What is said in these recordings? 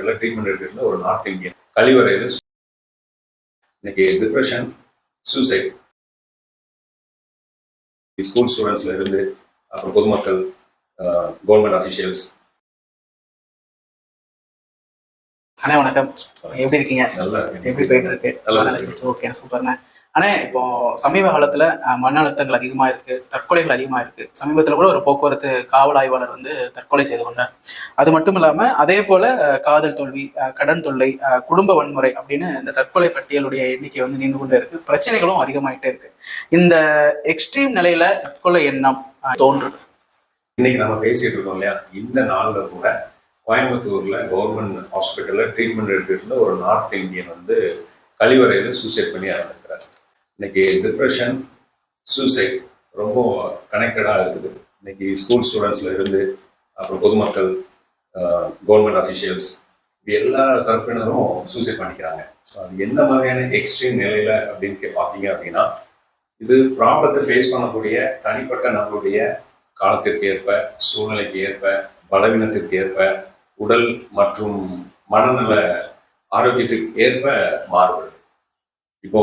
ஹாஸ்பிட்டலில் ட்ரீட்மெண்ட் எடுக்கிறது ஒரு நார்த் இந்தியன். கழிவறையில் இன்னைக்கு டிப்ரெஷன் சூசைட் ஸ்கூல் ஸ்டூடெண்ட்ஸ்ல இருந்து அப்புறம் பொதுமக்கள் கவர்மெண்ட் அஃபிஷியல்ஸ் அண்ணா வணக்கம். எப்படி இருக்கீங்க? நல்லா எப்படி போயிட்டு இருக்கு? நல்லா. ஓகே சூப்பர்ண்ணே. ஆனா இப்போ சமீப காலத்துல மன அழுத்தங்கள் அதிகமா இருக்கு தற்கொலைகள் அதிகமா இருக்கு. சமீபத்துல கூட ஒரு போக்குவரத்து காவல் ஆய்வாளர் வந்து தற்கொலை செய்து கொண்டார். அது மட்டும் இல்லாம அதே போல காதல் தோல்வி கடன் தொல்லை குடும்ப வன்முறை அப்படின்னு இந்த தற்கொலை பட்டியலுடைய எண்ணிக்கை வந்து நின்று கொண்டே இருக்கு. பிரச்சனைகளும் அதிகமாயிட்டே இருக்கு. இந்த எக்ஸ்ட்ரீம் நிலையில தற்கொலை எண்ணம் அஹ், தோன்றுது. இன்னைக்கு நம்ம பேசிட்டு இருக்கோம் இல்லையா? இந்த நாள்ல கூட கோயம்புத்தூர்ல கவர்மெண்ட் ஹாஸ்பிட்டல்ல ட்ரீட்மெண்ட் எடுத்துட்டு ஒரு நார்த் இந்தியன் வந்து கழிவறையில சூசைட் பண்ணி இன்னைக்கு டிப்ரெஷன் சூசைட் ரொம்ப கனெக்டடாக இருக்குது. இன்னைக்கு ஸ்கூல் ஸ்டூடெண்ட்ஸில் இருந்து அப்புறம் பொதுமக்கள் கவர்மெண்ட் அஃபிஷியல்ஸ் இது எல்லா தரப்பினரும் சூசைட் பண்ணிக்கிறாங்க. ஸோ அது எந்த மாதிரியான எக்ஸ்ட்ரீம் நிலையில் அப்படின்னு கே- பார்த்தீங்க அப்படின்னா இது ப்ராப்ளத்தை ஃபேஸ் பண்ணக்கூடிய தனிப்பட்ட நம்மளுடைய காலத்திற்கு ஏற்ப சூழ்நிலைக்கு ஏற்ப பலவீனத்திற்கு ஏற்ப உடல் மற்றும் மனநல ஆரோக்கியத்துக்கு ஏற்ப மாறுபடுது. இப்போ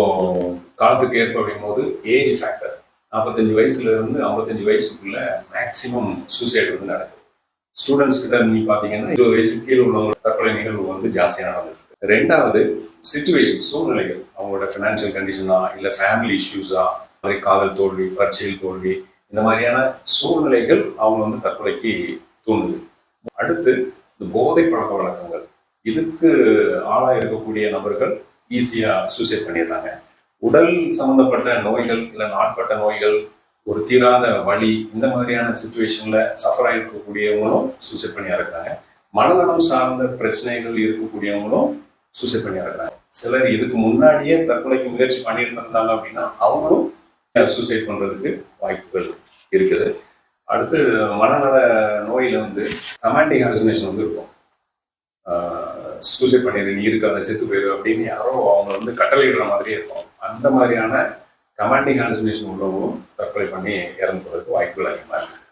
காலத்துக்கு ஏற்ப அப்படிங்கும்போது ஏஜ் ஃபேக்டர் நாற்பத்தஞ்சு வயசுல இருந்து ஐம்பத்தஞ்சு வயசுக்குள்ள மேக்சிமம் சூசைட் வந்து நடக்குது. ஸ்டூடெண்ட்ஸ் கிட்ட நீங்க பார்த்தீங்கன்னா இருபது வயசு கீழே உள்ளவங்க தற்கொலை நிகழ்வு வந்து ஜாஸ்தியாக நடந்திருக்கு ரெண்டாவது சுச்சுவேஷன் சூழ்நிலைகள். அவங்களோட ஃபினான்ஷியல் கண்டிஷனா இல்லை ஃபேமிலி இஷ்யூஸா மாதிரி காதல் தோல்வி பரீட்சையில் தோல்வி இந்த மாதிரியான சூழ்நிலைகள் அவங்க வந்து தற்கொலைக்கு தூண்டுது. அடுத்து இந்த போதை பழக்க வழக்கங்கள். இதுக்கு ஆளா இருக்கக்கூடிய நபர்கள் ஈஸியாக சூசைட் பண்ணிடுறாங்க. உடல் சம்மந்தப்பட்ட நோய்கள் இல்லை நாட்பட்ட நோய்கள் ஒரு தீராத வலி இந்த மாதிரியான சுச்சுவேஷனில் சஃபர் ஆகிருக்கக்கூடியவங்களும் சூசைட் பண்ணி இறக்குறாங்க. மனநலம் சார்ந்த பிரச்சனைகள் இருக்கக்கூடியவங்களும் சூசைட் பண்ணி இறக்குறாங்க. சிலர் இதுக்கு முன்னாடியே தற்கொலைக்கு முயற்சி பண்ணிட்டு இருந்தாங்க அப்படின்னா அவங்களும் சூசைட் பண்ணுறதுக்கு வாய்ப்புகள் இருக்குது. அடுத்து மனநல நோயில் வந்து கமாண்டிங் ஹாலுசினேஷன் வந்து இருக்கும். சூசைட் பண்ணிடு நீ இருக்காது செத்து போயிரு அப்படின்னு யாரோ அவங்க வந்து கட்டளையிடுற மாதிரியே இருக்கும். அந்த மாதிரியான கமாண்டிங் ஹாலுசினேஷன் உள்ளவங்களும் தற்கொலை பண்ணி இறந்து போகிறதுக்கு வாய்ப்புகள் அதிகமாக இருக்குது